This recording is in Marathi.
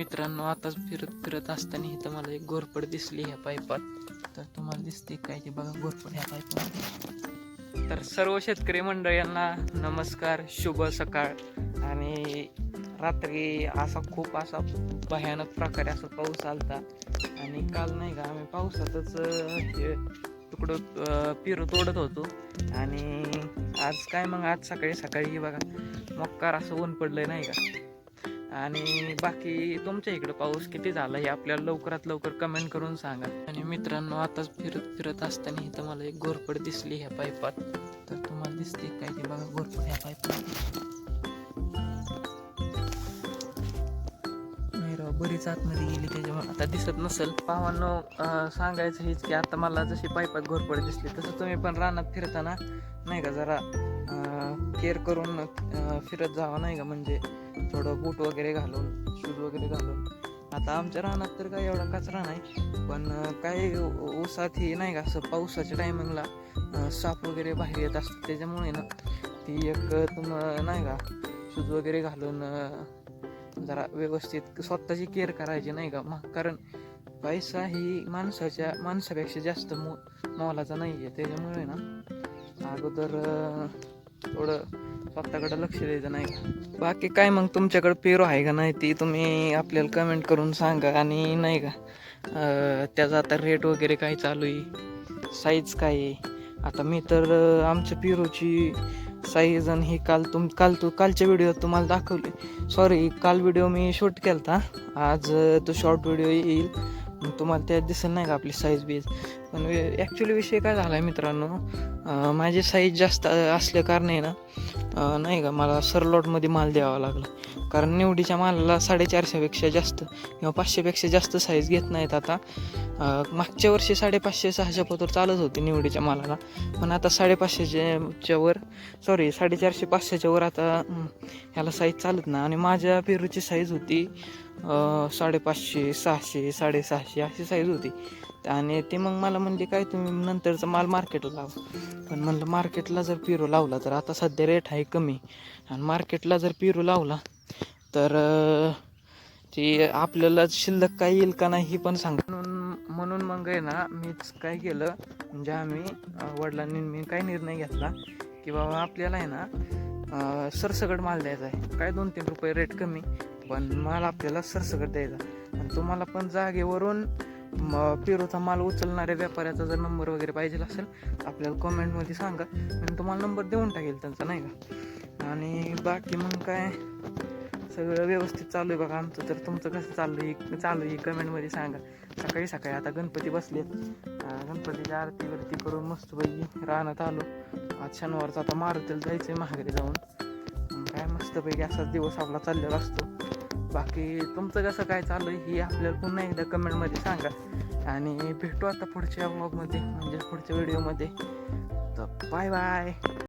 मित्रांनो आताच फिरत फिरत असताना इथं मला एक घोरपड दिसली ह्या पाईपात तर तुम्हाला दिसते काय ते बघा घोरपड ह्या पाईपात तर सर्व शेतकरी मंडळींना नमस्कार शुभ सकाळ. आणि रात्री असा खूप असा भयानक प्रकारे असा पाऊस आलता. आणि काल नाही का आम्ही पावसातच तुकडं पिरू तोडत होतो. आणि आज काय मग आज सकाळी सकाळी बघा मक्कार असं ऊन पडलंय नाही का? आणि बाकी तुमच्या इकडं पाऊस किती झाला हे आपल्याला लवकरात लवकर कमेंट करून सांगा. आणि मित्रांनो आताच फिरत फिरत असताना इथं मला एक घोरपड दिसली ह्या पाईपात तर तुम्हाला दिसते काय ते बघा घोरपड ह्या पाईपात नाही राव बरीच आतमध्ये गेली त्याच्यामुळे आता दिसत नसेल. पावांनो सांगायचं हेच की आता मला जशी पाईपात घोरपड दिसली तसं तुम्ही पण रानात फिरताना नाही का जरा केअर करून फिरत जावा नाही का? म्हणजे थोडं बूट वगैरे घालून शूज वगैरे घालून. आता आमच्या रानात तर काय एवढा कचरा नाही पण काही ऊसात ही नाही का? असं पावसाच्या टायमिंगला साप वगैरे बाहेर येत असतात त्याच्यामुळे ना ती एक तुम नाही का? शूज वगैरे घालून जरा व्यवस्थित स्वतःची केअर करायची नाही का? मग कारण पैसा ही माणसाच्या माणसापेक्षा जास्त मो मोलाचा नाही आहे त्याच्यामुळे ना अगोदर थोडं स्वतःकडे लक्ष द्यायचं नाही का? बाकी काय मग तुमच्याकडे पेरू आहे का नाही ती तुम्ही आपल्याला कमेंट करून सांगा. आणि नाही का त्याचा आता रेट वगैरे काय चालू आहे? साईज काय आहे? आता मी तर आमच्या पेरूची साईज आणि ही काल तुम काल तू कालच्या व्हिडिओ तुम्हाला दाखवली. सॉरी काल व्हिडिओ मी शूट केला होता आज तो शॉर्ट व्हिडिओ येईल. तुम्हाला त्यात दिसेल नाही का आपली साईज बीज. पण ॲक्च्युली विषय काय झाला आहे मित्रांनो? माझी साईज जास्त असल्या कारणे ना नाही का मला सरलॉटमध्ये माल द्यावा लागला. कारण निवडीच्या मालाला साडेचारशेपेक्षा जास्त किंवा पाचशेपेक्षा जास्त साईज घेत नाहीत आता. मागच्या वर्षी साडेपाचशे सहाशे पत्र चालत होती निवडीच्या मालाला. पण आता साडेपाचशेच्या वर सॉरी साडेचारशे पाचशेच्या वर आता ह्याला साईज चालत ना आणि माझ्या पेरूची साईज होती साडेपाचशे सहाशे साडेसहाशे अशी साईज होती. आणि ते मग मला म्हणले काय तुम्ही नंतरचा माल मार्केटला लावा. पण म्हणलं मार्केटला जर पिरो लावला तर आता सध्या रेट आहे कमी. आणि मार्केटला जर पिरो लावला तर ती आपल्याला शिल्लक काय येईल का नाही ही पण सांग. म्हणून म्हणून मग आहे ना मीच काय केलं म्हणजे आम्ही वडिलांनी मी काय निर्णय घेतला की बाबा आपल्याला आहे ना अं, सरसकट माल द्यायचा आहे. काय दोन तीन रुपये रेट कमी. पण माल आपल्याला सरसकट द्यायचा. आणि तुम्हाला पण जागेवरून मग पेरूचा माल उचलणाऱ्या व्यापाऱ्याचा जर नंबर वगैरे पाहिजे असेल तर आपल्याला कमेंटमध्ये सांगा. आणि तुम्हाला नंबर देऊन टाकेल त्यांचा नाही का? आणि बाकी मग काय? सगळं व्यवस्थित चालू आहे बघा आमचं. तर तुमचं कसं चालू आहे चालू आहे कमेंटमध्ये सांगा. सकाळी सकाळी आता गणपती बसले गणपतीची गणपतीच्या आरती वरती करून मस्तपैकी राहण्यात आलो. आज शनिवारचा आता मारुतीला जायचं आहे महागरी जाऊन काय मस्तपैकी असाच दिवस आपला चाललेला असतो. बाकी तुमचं कसं काय चालू आहे ही आपल्याला पुन्हा एकदा कमेंटमध्ये सांगा. आणि भेटू आता पुढच्या ब्लॉगमध्ये म्हणजे पुढच्या व्हिडिओमध्ये तर बाय बाय